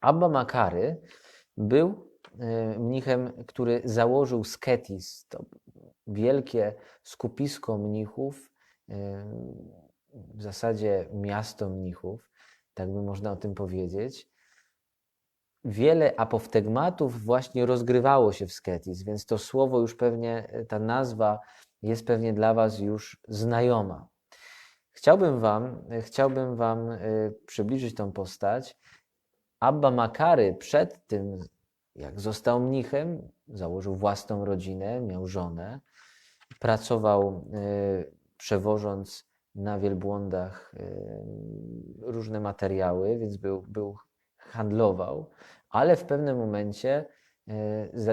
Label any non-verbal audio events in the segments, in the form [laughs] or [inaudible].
Abba Makary był e, mnichem, który założył Sketis, to wielkie skupisko mnichów, e, w zasadzie miasto mnichów, tak by można o tym powiedzieć. Wiele apoftegmatów właśnie rozgrywało się w Sketis, więc to słowo już pewnie, ta nazwa jest pewnie dla Was już znajoma. Chciałbym Wam, chciałbym wam przybliżyć tą postać. Abba Makary przed tym, jak został mnichem, założył własną rodzinę, miał żonę, pracował y, przewożąc na wielbłądach y, różne materiały, więc był, był handlował, ale w pewnym momencie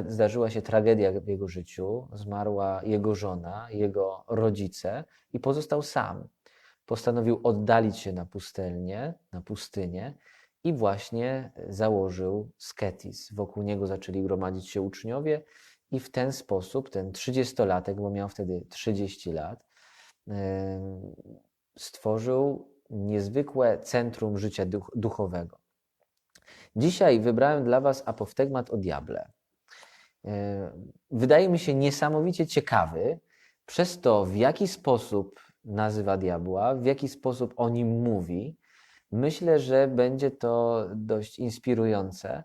zdarzyła się tragedia w jego życiu, zmarła jego żona, jego rodzice i pozostał sam. Postanowił oddalić się na pustelnię, na pustynię i właśnie założył Sketis. Wokół niego zaczęli gromadzić się uczniowie i w ten sposób ten trzydziestolatek, bo miał wtedy 30 lat, stworzył niezwykłe centrum życia duchowego. Dzisiaj wybrałem dla Was apoftegmat o diable. Wydaje mi się niesamowicie ciekawy przez to, w jaki sposób nazywa diabła, w jaki sposób o nim mówi. Myślę, że będzie to dość inspirujące.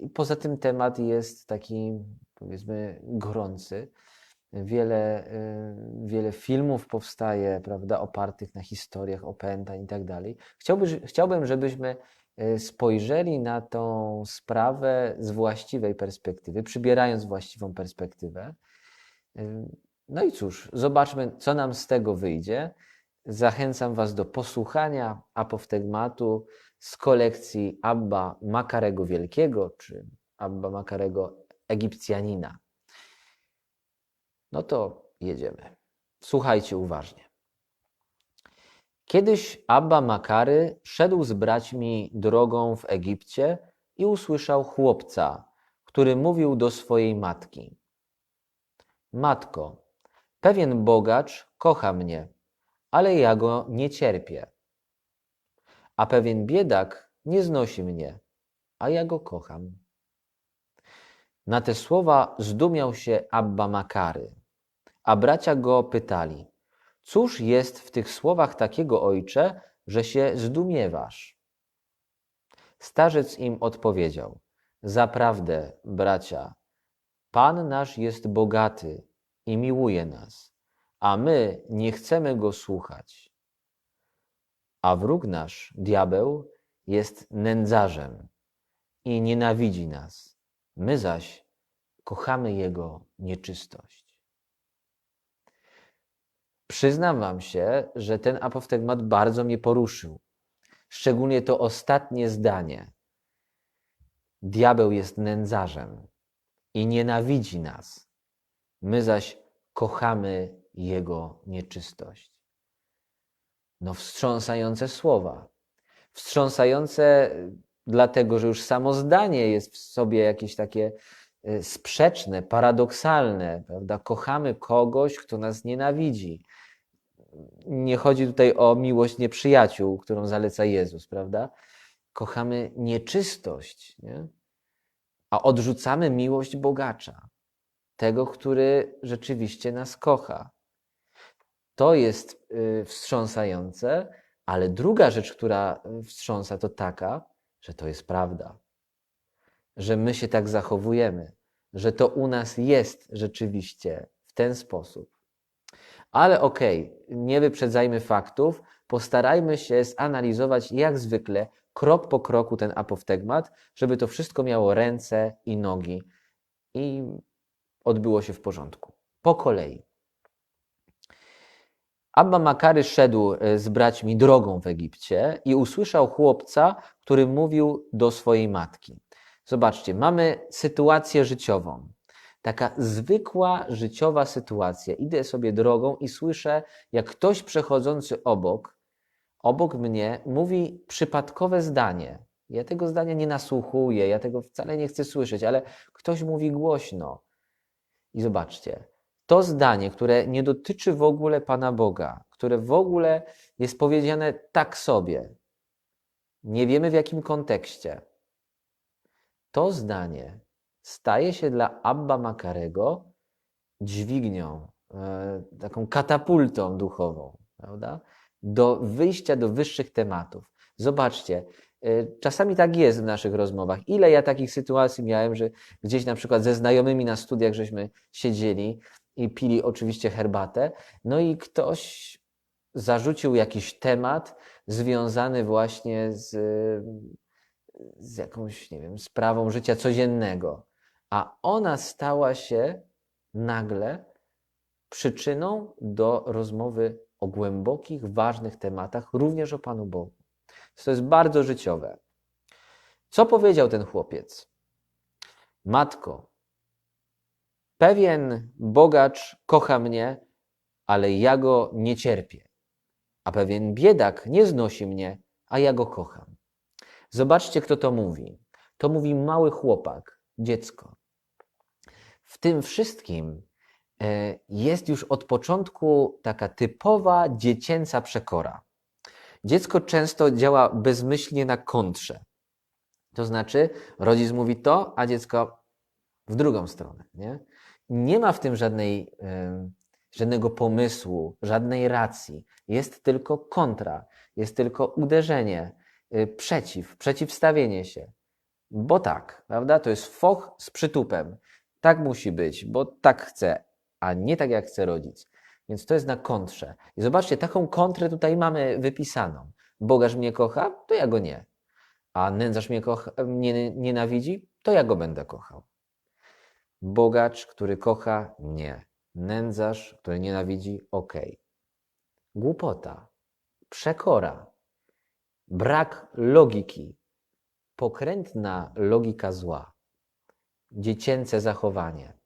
I poza tym temat jest taki, powiedzmy, gorący. Wiele, y, wiele filmów powstaje, prawda, opartych na historiach opętań i tak dalej. Chciałby, chciałbym, żebyśmy y, spojrzeli na tą sprawę z właściwej perspektywy, przybierając właściwą perspektywę. Y, no i cóż, zobaczmy, co nam z tego wyjdzie. Zachęcam Was do posłuchania apoftegmatu z kolekcji Abba Makarego Wielkiego, czy Abba Makarego Egipcjanina. No to jedziemy. Słuchajcie uważnie. Kiedyś Abba Makary szedł z braćmi drogą w Egipcie i usłyszał chłopca, który mówił do swojej matki: Matko, Pewien bogacz kocha mnie, ale ja go nie cierpię. A pewien biedak nie znosi mnie, a ja go kocham. Na te słowa zdumiał się Abba Makary, a bracia go pytali: Cóż jest w tych słowach takiego ojcze, że się zdumiewasz? Starzec im odpowiedział: Zaprawdę, bracia, Pan nasz jest bogaty i miłuje nas, a my nie chcemy go słuchać. A wróg nasz, diabeł, jest nędzarzem i nienawidzi nas. My zaś kochamy jego nieczystość. Przyznam Wam się, że ten apoftegmat bardzo mnie poruszył. Szczególnie to ostatnie zdanie. Diabeł jest nędzarzem i nienawidzi nas. My zaś kochamy Jego nieczystość. No, wstrząsające słowa. Wstrząsające dlatego, że już samo zdanie jest w sobie jakieś takie y, sprzeczne, paradoksalne, prawda? Kochamy kogoś, kto nas nienawidzi. Nie chodzi tutaj o miłość nieprzyjaciół, którą zaleca Jezus, prawda? Kochamy nieczystość, nie? a odrzucamy miłość bogacza tego, który rzeczywiście nas kocha. To jest y, wstrząsające, ale druga rzecz, która wstrząsa, to taka, że to jest prawda. Że my się tak zachowujemy, że to u nas jest rzeczywiście w ten sposób. Ale okej, okay, nie wyprzedzajmy faktów, postarajmy się zanalizować jak zwykle, krok po kroku ten apoftegmat, żeby to wszystko miało ręce i nogi. I odbyło się w porządku. Po kolei. Abba Makary szedł e, z braćmi drogą w Egipcie i usłyszał chłopca, który mówił do swojej matki. Zobaczcie, mamy sytuację życiową. Taka zwykła życiowa sytuacja. Idę sobie drogą i słyszę, jak ktoś przechodzący obok, obok mnie, mówi przypadkowe zdanie. Ja tego zdania nie nasłuchuję, ja tego wcale nie chcę słyszeć, ale ktoś mówi głośno. I zobaczcie, to zdanie, które nie dotyczy w ogóle Pana Boga, które w ogóle jest powiedziane tak sobie, nie wiemy w jakim kontekście, to zdanie staje się dla Abba Makarego dźwignią, e, taką katapultą duchową, prawda? Do wyjścia do wyższych tematów. Zobaczcie, e, czasami tak jest w naszych rozmowach. Ile ja takich sytuacji miałem, że gdzieś na przykład ze znajomymi na studiach żeśmy siedzieli i pili oczywiście herbatę, no i ktoś zarzucił jakiś temat związany właśnie z, z jakąś, nie wiem, sprawą życia codziennego, a ona stała się nagle przyczyną do rozmowy o głębokich, ważnych tematach, również o Panu Bogu. To jest bardzo życiowe. Co powiedział ten chłopiec? Matko, pewien bogacz kocha mnie, ale ja go nie cierpię. A pewien biedak nie znosi mnie, a ja go kocham. Zobaczcie, kto to mówi. To mówi mały chłopak, dziecko. W tym wszystkim e, jest już od początku taka typowa dziecięca przekora. Dziecko często działa bezmyślnie na kontrze. To znaczy, rodzic mówi to, a dziecko w drugą stronę. Nie, nie ma w tym żadnej, żadnego pomysłu, żadnej racji. Jest tylko kontra, jest tylko uderzenie, y, przeciw, przeciwstawienie się. Bo tak, prawda? To jest foch z przytupem. Tak musi być, bo tak chce, a nie tak jak chce rodzic. Więc to jest na kontrze. I zobaczcie, taką kontrę tutaj mamy wypisaną. Bogaż mnie kocha, to ja go nie. A nędzarz mnie, kocha, mnie nienawidzi, to ja go będę kochał. Bogacz, który kocha, nie. Nędzarz, który nienawidzi, ok. Głupota, przekora, brak logiki, pokrętna logika zła, dziecięce zachowanie.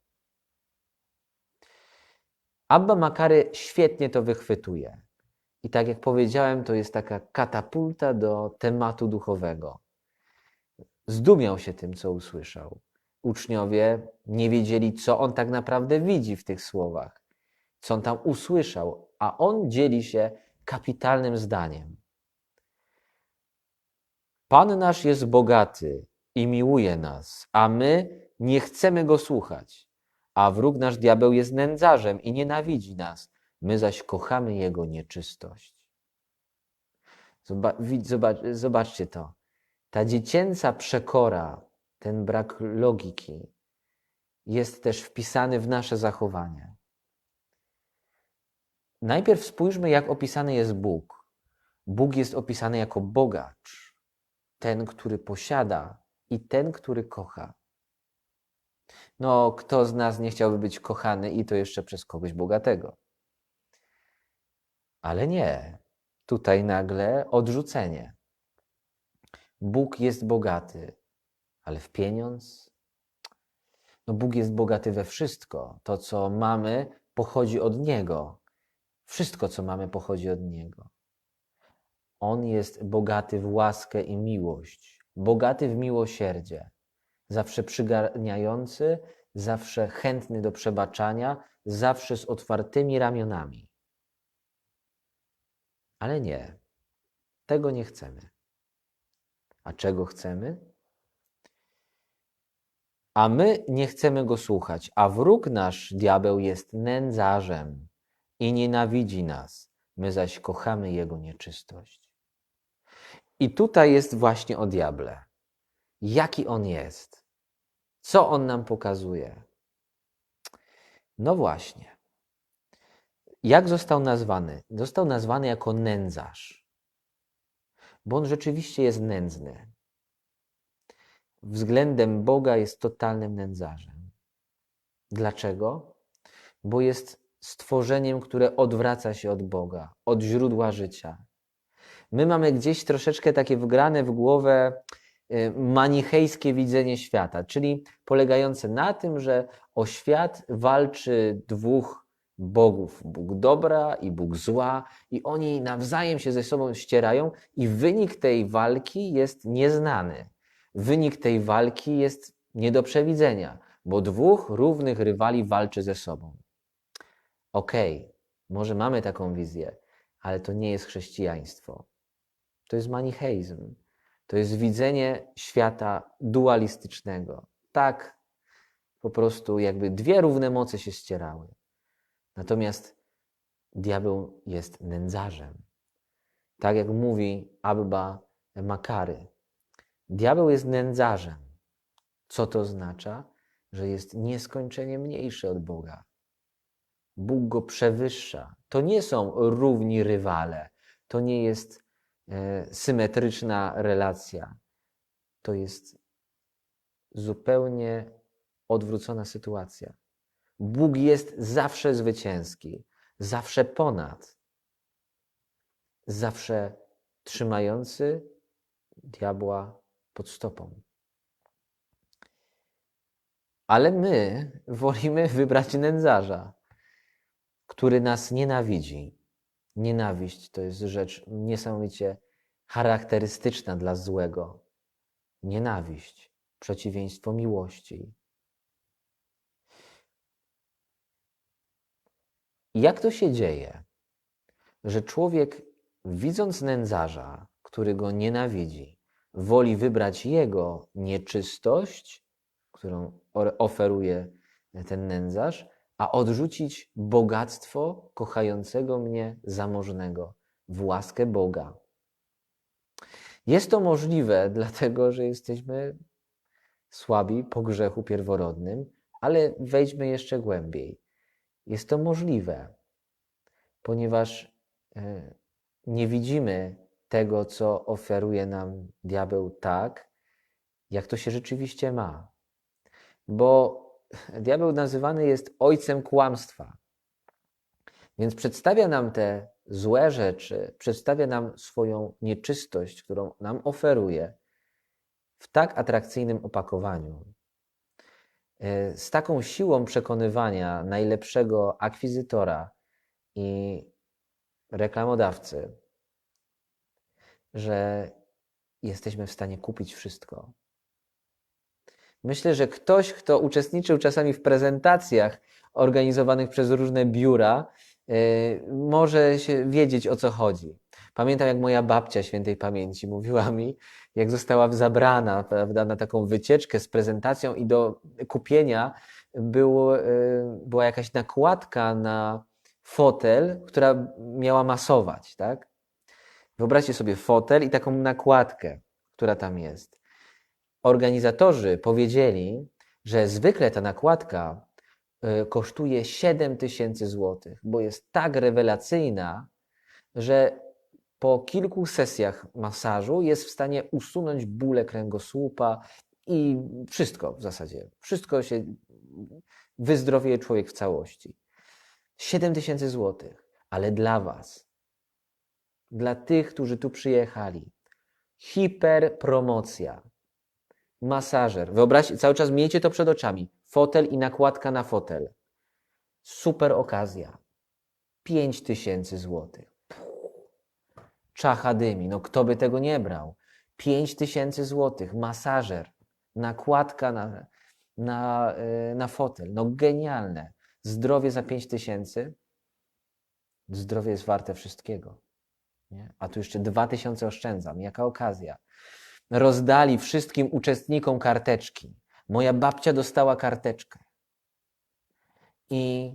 Abba Makary świetnie to wychwytuje. I tak jak powiedziałem, to jest taka katapulta do tematu duchowego. Zdumiał się tym, co usłyszał. Uczniowie nie wiedzieli, co on tak naprawdę widzi w tych słowach, co on tam usłyszał, a on dzieli się kapitalnym zdaniem. Pan nasz jest bogaty i miłuje nas, a my nie chcemy go słuchać. A wróg nasz diabeł jest nędzarzem i nienawidzi nas, my zaś kochamy jego nieczystość. Zobacz, zobaczcie to. Ta dziecięca przekora, ten brak logiki jest też wpisany w nasze zachowanie. Najpierw spójrzmy, jak opisany jest Bóg. Bóg jest opisany jako bogacz, ten, który posiada i ten, który kocha. No, kto z nas nie chciałby być kochany i to jeszcze przez kogoś bogatego? Ale nie. Tutaj nagle odrzucenie. Bóg jest bogaty, ale w pieniądz? No, Bóg jest bogaty we wszystko. To, co mamy, pochodzi od Niego. Wszystko, co mamy, pochodzi od Niego. On jest bogaty w łaskę i miłość, bogaty w miłosierdzie, zawsze przygarniający, zawsze chętny do przebaczania, zawsze z otwartymi ramionami. Ale nie, tego nie chcemy. A czego chcemy? A my nie chcemy go słuchać, a wróg nasz, diabeł, jest nędzarzem i nienawidzi nas, my zaś kochamy jego nieczystość. I tutaj jest właśnie o diable. Jaki on jest? Co on nam pokazuje? No właśnie. Jak został nazwany? Został nazwany jako nędzarz, bo on rzeczywiście jest nędzny. Względem Boga jest totalnym nędzarzem. Dlaczego? Bo jest stworzeniem, które odwraca się od Boga, od źródła życia. My mamy gdzieś troszeczkę takie wgrane w głowę y, manichejskie widzenie świata, czyli polegające na tym, że o świat walczy dwóch bogów, Bóg dobra i Bóg zła, i oni nawzajem się ze sobą ścierają, i wynik tej walki jest nieznany. Wynik tej walki jest nie do przewidzenia, bo dwóch równych rywali walczy ze sobą. Okej, okay, może mamy taką wizję, ale to nie jest chrześcijaństwo. To jest manicheizm. To jest widzenie świata dualistycznego. Tak, po prostu jakby dwie równe moce się ścierały. Natomiast diabeł jest nędzarzem. Tak jak mówi Abba Makary. Diabeł jest nędzarzem. Co to oznacza? Że jest nieskończenie mniejszy od Boga. Bóg go przewyższa. To nie są równi rywale. To nie jest e, symetryczna relacja. To jest zupełnie odwrócona sytuacja. Bóg jest zawsze zwycięski, zawsze ponad, zawsze trzymający diabła pod stopą. Ale my wolimy [laughs] wybrać nędzarza, który nas nienawidzi. Nienawiść to jest rzecz niesamowicie charakterystyczna dla złego. Nienawiść, przeciwieństwo miłości. Jak to się dzieje, że człowiek, widząc nędzarza, który go nienawidzi, woli wybrać jego nieczystość, którą oferuje ten nędzarz, a odrzucić bogactwo kochającego mnie zamożnego w łaskę Boga. Jest to możliwe, [laughs] dlatego że jesteśmy słabi po grzechu pierworodnym, ale wejdźmy jeszcze głębiej. Jest to możliwe, ponieważ e, nie widzimy tego, co oferuje nam diabeł tak, jak to się rzeczywiście ma. Bo diabeł nazywany jest ojcem kłamstwa. Więc przedstawia nam te złe rzeczy, przedstawia nam swoją nieczystość, którą nam oferuje w tak atrakcyjnym opakowaniu, e, z taką siłą przekonywania najlepszego akwizytora i reklamodawcy, że jesteśmy w stanie kupić wszystko. Myślę, że ktoś, kto uczestniczył czasami w prezentacjach organizowanych przez różne biura, e, może się wiedzieć o co chodzi. Pamiętam, jak moja babcia świętej pamięci mówiła mi, jak została zabrana prawda, na taką wycieczkę z prezentacją i do kupienia było, e, była jakaś nakładka na fotel, która miała masować. Tak? Wyobraźcie sobie fotel i taką nakładkę, która tam jest. Organizatorzy powiedzieli, że zwykle ta nakładka e, kosztuje 7 tysięcy złotych, bo jest tak rewelacyjna, że po kilku sesjach masażu jest w stanie usunąć bóle kręgosłupa i wszystko w zasadzie. Wszystko się wyzdrowieje człowiek w całości. 7 tysięcy złotych, ale dla Was, dla tych, którzy tu przyjechali, hiperpromocja. Masażer. Wyobraźcie, cały czas miejcie to przed oczami. Fotel i nakładka na fotel. Super okazja. 5 tysięcy złotych. Czacha dymi. No kto by tego nie brał? 5 tysięcy złotych. Masażer. Nakładka na, na, y, na fotel. No genialne. Zdrowie za 5 tysięcy. Zdrowie jest warte wszystkiego. Nie? A tu jeszcze 2 tysiące oszczędzam. Jaka okazja rozdali wszystkim uczestnikom karteczki. Moja babcia dostała karteczkę. I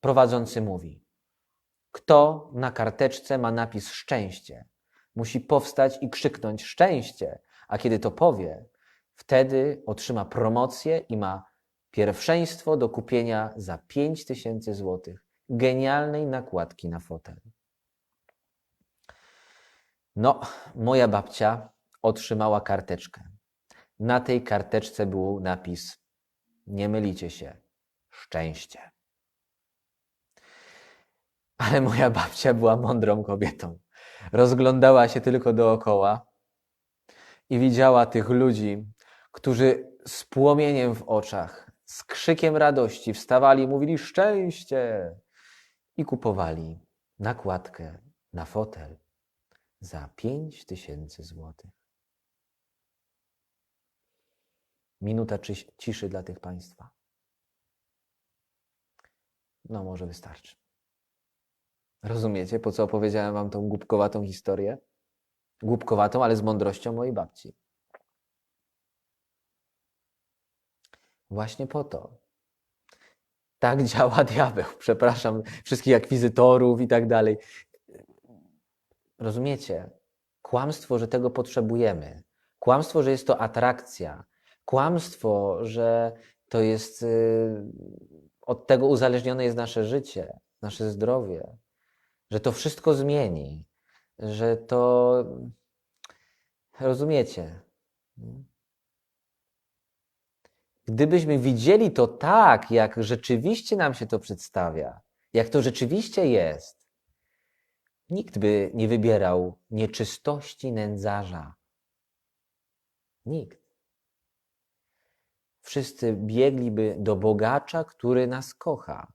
prowadzący mówi: Kto na karteczce ma napis szczęście, musi powstać i krzyknąć szczęście, a kiedy to powie, wtedy otrzyma promocję i ma pierwszeństwo do kupienia za 5 tysięcy złotych genialnej nakładki na fotel. No, moja babcia otrzymała karteczkę. Na tej karteczce był napis: Nie mylicie się, szczęście. Ale moja babcia była mądrą kobietą. Rozglądała się tylko dookoła i widziała tych ludzi, którzy z płomieniem w oczach, z krzykiem radości wstawali mówili szczęście i kupowali nakładkę na fotel za pięć tysięcy złotych. Minuta ciszy dla tych Państwa. No, może wystarczy. Rozumiecie, po co opowiedziałem Wam tą głupkowatą historię? głupkowatą, ale z mądrością mojej babci. Właśnie po to. Tak [laughs] działa diabeł. Przepraszam wszystkich akwizytorów i tak dalej. Rozumiecie? Kłamstwo, że tego potrzebujemy. Kłamstwo, że jest to atrakcja. Kłamstwo, że to jest. y, Od tego uzależnione jest nasze życie, nasze zdrowie. Że to wszystko zmieni. Że to. Rozumiecie? Gdybyśmy widzieli to tak, jak rzeczywiście nam się to przedstawia, jak to rzeczywiście jest, nikt by nie wybierał nieczystości nędzarza. Nikt. Wszyscy biegliby do bogacza, który nas kocha.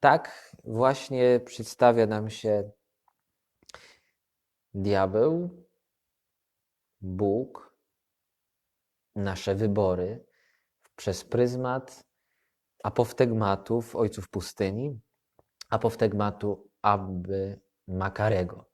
Tak właśnie przedstawia nam się diabeł, Bóg, nasze wybory przez pryzmat apoftegmatów ojców pustyni, apoftegmatu Abby Makarego.